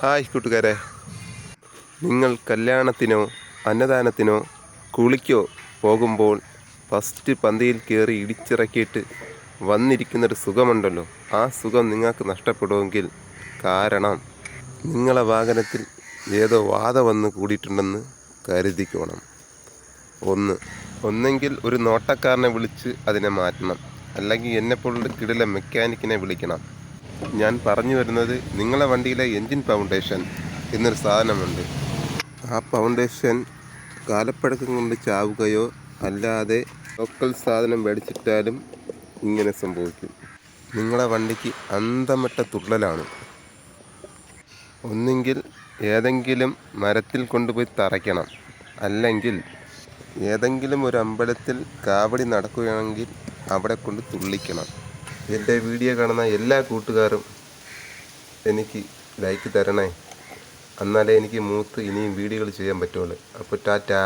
Hi കൂട്ടുകാരെ. നിങ്ങൾ കല്യാണത്തിനോ അന്നദാനത്തിനോ കുളിക്കോ പോകുമ്പോൾ ഫസ്റ്റ് പന്തിയിൽ കയറി ഇടിച്ചിറക്കിയിട്ട് വന്നിരിക്കുന്നൊരു സുഖമുണ്ടല്ലോ. ആ സുഖം നിങ്ങൾക്ക് നഷ്ടപ്പെടുമെങ്കിൽ കാരണം നിങ്ങളെ വാഹനത്തിൽ ഏതോ വാദം വന്ന് കൂടിയിട്ടുണ്ടെന്ന് കരുതിക്കോണം. ഒന്ന് ഒന്നെങ്കിൽ ഒരു നോട്ടക്കാരനെ വിളിച്ച് അതിനെ മാറ്റണം. അല്ലെങ്കിൽ എന്നെപ്പോലുള്ള കിടില മെക്കാനിക്കിനെ വിളിക്കണം. ഞാൻ പറഞ്ഞു വരുന്നത് നിങ്ങളെ വണ്ടിയിലെ എൻജിൻ ഫൗണ്ടേഷൻ എന്നൊരു സാധനമുണ്ട്. ആ ഫൗണ്ടേഷൻ കാലപ്പഴക്കം കൊണ്ട് ചാവുകയോ അല്ലാതെ ലോക്കൽ സാധനം മേടിച്ചിട്ടാലും ഇങ്ങനെ സംഭവിക്കും. നിങ്ങളെ വണ്ടിക്ക് അന്തമറ്റ തുള്ളലാണ്. ഒന്നെങ്കിൽ ഏതെങ്കിലും മരത്തിൽ കൊണ്ടുപോയി തറയ്ക്കണം. അല്ലെങ്കിൽ ഏതെങ്കിലും ഒരു അമ്പലത്തിൽ കാവടി നടക്കുകയാണെങ്കിൽ അവിടെ കൊണ്ട് തുള്ളിക്കണം. എന്റെ വീഡിയോ കാണുന്ന എല്ലാ കൂട്ടുകാരും എനിക്ക് ലൈക്ക് തരണേ. എന്നാലേ എനിക്ക് മൂത്ത് ഇനിയും വീഡിയോകൾ ചെയ്യാൻ പറ്റുള്ളൂ. അപ്പോൾ ടാറ്റാ.